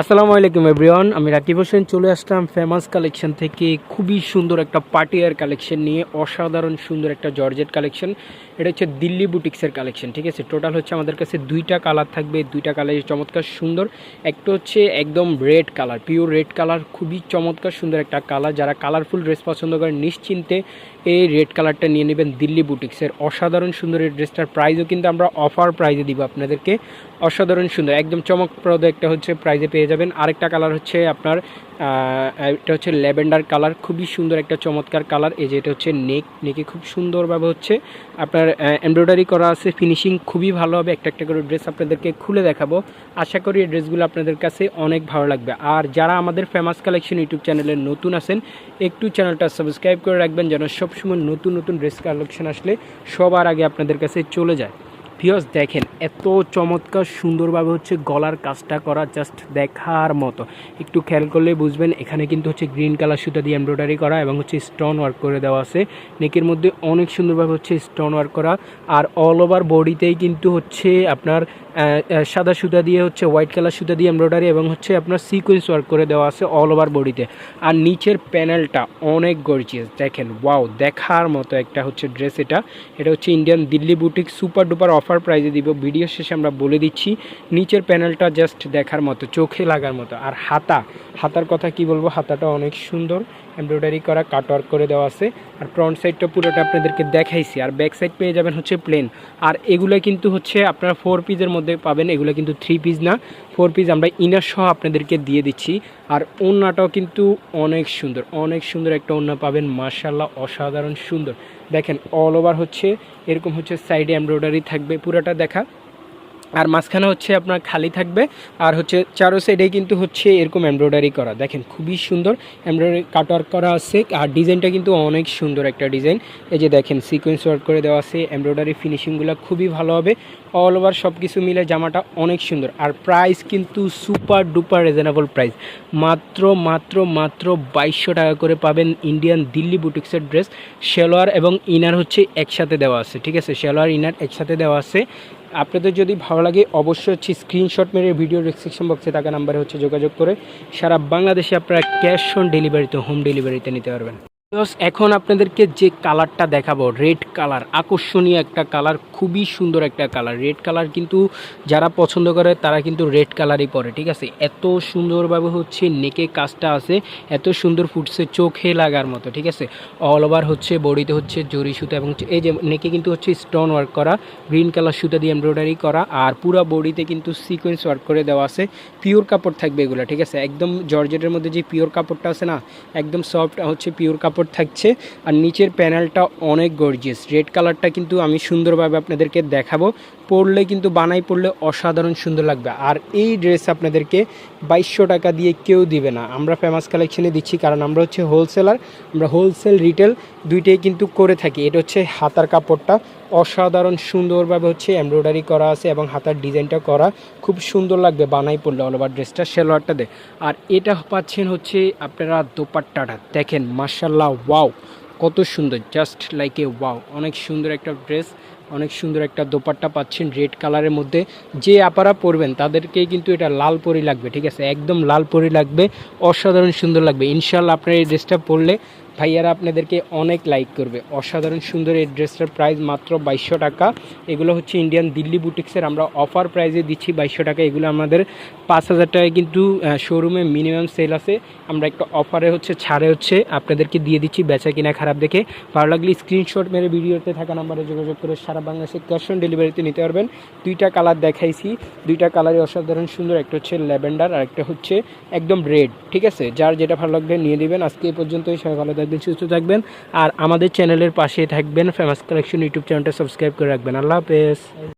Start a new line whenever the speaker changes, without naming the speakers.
আসসালামু আলাইকুম, এভরিওয়ান। আমি রাকিব হোসেন, চলে আসলাম ফেমাস কালেকশন থেকে। খুবই সুন্দর একটা পার্টিয়ার কালেকশন নিয়ে, অসাধারণ সুন্দর একটা জর্জেট কালেকশন এটা হচ্ছে দিল্লি বুটিক্সের কালেকশন ঠিক আছে? টোটাল হচ্ছে আমাদের কাছে দুইটা কালার থাকবে, দুইটা কালার চমৎকার সুন্দর। একটা হচ্ছে একদম red colour pure red colour খুবই চমৎকার সুন্দর একটা কালার যারা কালারফুল ড্রেস পছন্দ করেন, নিশ্চিন্তে এই রেড কালারটা নিয়ে নেবেন দিল্লি বুটিক্সের অসাধারণ সুন্দর এই ড্রেসটার প্রাইসও কিন্তু আমরা অফার প্রাইজে দিব আপনাদেরকে। অসাধারণ সুন্দর, একদম চমকপ্রদ একটা হচ্ছে প্রাইজে পেয়ে যাবেন। আরেকটা কালার হচ্ছে আপনার এটা হচ্ছে ল্যাভেন্ডার কালার, খুবই সুন্দর একটা চমৎকার কালার। এই যে এটা হচ্ছে নেক, নেকে খুব সুন্দরভাবে হচ্ছে আপনার এমব্রয়ডারি করা আছে ফিনিশিং খুবই ভালো হবে। একটা একটা করে ড্রেস আপনাদেরকে খুলে দেখাবো। আশা করি এই ড্রেসগুলো আপনাদের কাছে অনেক ভালো লাগবে। আর যারা আমাদের ফেমাস কালেকশন ইউটিউব চ্যানেলে নতুন আছেন, একটু চ্যানেলটা সাবস্ক্রাইব করে রাখবেন যেন সবসময় নতুন নতুন ড্রেস কালেকশন আসলে সবার আগে আপনাদের কাছে চলে যায়। ভিওস দেখেন, এত চমৎকার, সুন্দরভাবে হচ্ছে গলার কাজটা করা জাস্ট দেখার মতো। একটু খেয়াল করলে বুঝবেন, এখানে কিন্তু হচ্ছে গ্রিন কালার সুতা দিয়ে এমব্রয়ডারি করা এবং হচ্ছে স্টোন ওয়ার্ক করে দেওয়া আছে। নেকের মধ্যে অনেক সুন্দরভাবে হচ্ছে স্টোন ওয়ার্ক করা। আর অল ওভার বডিতেই কিন্তু হচ্ছে আপনার সাদা সুতা দিয়ে হচ্ছে হোয়াইট কালার সুতা দিয়ে এমব্রয়ডারি এবং হচ্ছে আপনার সিকোয়েন্স ওয়ার্ক করে দেওয়া আছে অল ওভার বডিতে আর নিচের প্যানেলটা অনেক গর্জিয়াস দেখেন ওয়াও দেখার মতো একটা হচ্ছে ড্রেস এটা। এটা হচ্ছে Indian Delhi boutique super duper offer প্রাইজে দিব। ভিডিও শেষে আমরা বলে দিচ্ছি, নিচের প্যানেলটা জাস্ট দেখার মতো, চোখে লাগার মতো। আর হাতা, হাতার কথা কি বলব? হাতাটা অনেক সুন্দর এমব্রয়ডারি করা কাটওয়ার্ক করে দেওয়া আছে। আর ফ্রন্ট সাইডটা পুরোটা আপনাদেরকে দেখাইছি। আর ব্যাক সাইড পেয়ে যাবেন হচ্ছে প্লেন আর এগুলো কিন্তু হচ্ছে আপনারা ফোর পিসের মধ্যে পাবেন, এগুলো কিন্তু থ্রি পিস না। ফোর পিস আমরা ইনার সহ আপনাদেরকে দিয়ে দিচ্ছি। আর ওড়নাটাও কিন্তু অনেক সুন্দর অনেক সুন্দর একটা ওড়না পাবেন। মার্শাল্লাহ অসাধারণ সুন্দর। দেখেন অল ওভার হচ্ছে এরকম হচ্ছে সাইডে এমব্রয়ডারি থাকবে পুরাটা দেখা। আর মাঝখানে হচ্ছে আপনার খালি থাকবে, আর হচ্ছে চারো সাইডে কিন্তু হচ্ছে এরকম এমব্রয়ডারি করা। দেখেন, খুবই সুন্দর এমব্রয়ডারি কাটওয়ার্ক করা আছে, আর ডিজাইনটা কিন্তু অনেক সুন্দর একটা ডিজাইন। এই যে দেখেন সিকোয়েন্স ওয়ার্ক করে দেওয়া আছে এমব্রয়ডারি ফিনিশিংগুলো খুবই ভালো হবে। অল ওভার সব কিছু মিলে জামাটা অনেক সুন্দর, আর প্রাইস কিন্তু সুপার ডুপার রিজনেবল প্রাইস মাত্র মাত্র মাত্র বাইশশো টাকা করে পাবেন ইন্ডিয়ান দিল্লি বুটিক্সের ড্রেস শেলোয়ার এবং ইনার হচ্ছে একসাথে দেওয়া আছে, ঠিক আছে? শেলোয়ার ইনার একসাথে দেওয়া আছে। আপনাদের যদি ভালো লাগে, অবশ্যই হচ্ছে স্ক্রিনশট মেরে ভিডিও ডিসক্রিপশন বক্সে থাকা নাম্বারে হচ্ছে যোগাযোগ করে। সারা বাংলাদেশে আপনারা ক্যাশ অন ডেলিভারিতে হোম ডেলিভারিতে নিতে পারবেন। এখন আপনাদেরকে যে কালারটা দেখাবো রেড কালার আকর্ষণীয় একটা কালার খুবই সুন্দর একটা কালার রেড কালার কিন্তু যারা পছন্দ করে, তারা কিন্তু রেড কালারই পরে, ঠিক আছে? এত সুন্দরভাবে হচ্ছে নেকে কাজটা আছে, এত সুন্দর ফুটছে চোখে লাগার মতো, ঠিক আছে? অল ওভার হচ্ছে বডিতে হচ্ছে জরি সুতা এবং এই যে নেকে কিন্তু হচ্ছে স্টোন ওয়ার্ক করা গ্রিন কালার সুতা দিয়ে এমব্রয়ডারি করা, আর পুরো বডিতে কিন্তু সিকোয়েন্স ওয়ার্ক করে দেওয়া আছে। পিওর কাপড় থাকবে এগুলো, ঠিক আছে? একদম জর্জেটের মধ্যে যে পিওর কাপড়টা আছে না, একদম সফট হচ্ছে পিওর কাপড় থাকছে আর নিচের প্যানেলটা অনেক গর্জিয়াস রেড কালারটা কিন্তু আমি সুন্দরভাবে আপনাদেরকে দেখাবো। পরলে কিন্তু বানাই পরলে অসাধারণ সুন্দর লাগবে। আর এই ড্রেস আপনাদেরকে বাইশশো টাকা দিয়ে কেউ দিবে না। আমরা ফেমাস কালেকশনে দিচ্ছি কারণ আমরা হচ্ছে হোলসেলার আমরা হোলসেল রিটেল দুইটাই কিন্তু করে থাকি। এটা হচ্ছে হাতার কাপড়টা। অসাধারণ সুন্দরভাবে হচ্ছে এমব্রয়ডারি করা আছে এবং হাতার ডিজাইনটা করা। খুব সুন্দর লাগবে বানাই পড়লে অল ওভার ড্রেসটা সেলোয়ারটা দে আর এটা পাচ্ছেন হচ্ছে আপনারা দোপাট্টাটা। দেখেন মার্শাল্লাহ ওয়াও কত সুন্দর জাস্ট লাইক এ ওয়াও অনেক সুন্দর একটা ড্রেস অনেক সুন্দর একটা দোপাট্টা পাচ্ছেন রেড কালারের মধ্যে। যে আপারা পরবেন তাদেরকে কিন্তু এটা লাল পরি লাগবে, ঠিক আছে? একদম লাল পরি লাগবে, অসাধারণ সুন্দর লাগবে। ইনশাল্লাহ আপনার এই ড্রেসটা পরলে ভাইয়ারা আপনাদেরকে অনেক লাইক করবে। অসাধারণ সুন্দর এই ড্রেসটার প্রাইস মাত্র বাইশশো টাকা। এগুলো হচ্ছে ইন্ডিয়ান দিল্লি বুটিক্সের আমরা অফার প্রাইসে দিচ্ছি বাইশশো টাকা। এগুলো আমাদের পাঁচ হাজার টাকায় কিন্তু শোরুমে মিনিমাম সেল আছে। আমরা একটা অফারে হচ্ছে ছাড়ে হচ্ছে আপনাদেরকে দিয়ে দিচ্ছি বেচা কিনা খারাপ দেখে। ভালো লাগলে স্ক্রিনশট মেরে ভিডিওতে থাকা নাম্বারে যোগাযোগ করে সারা বাংলাদেশে ক্যাশ অন ডেলিভারিতে নিতে পারবেন। দুইটা কালার দেখাইছি। দুইটা কালারই অসাধারণ সুন্দর, একটা হচ্ছে ল্যাভেন্ডার আর একটা হচ্ছে একদম রেড ঠিক আছে? যার যেটা ভালো লাগবে নিয়ে নেবেন। আজকে এই পর্যন্তই। সবাই ভালো থাকবেন, সুস্থ থাকবেন আর আমাদের চ্যানেলের পাশে থাকবেন ফেমাস কালেকশন ইউটিউব চ্যানেলটা সাবস্ক্রাইব করে রাখবেন। আল্লাহ হাফেজ।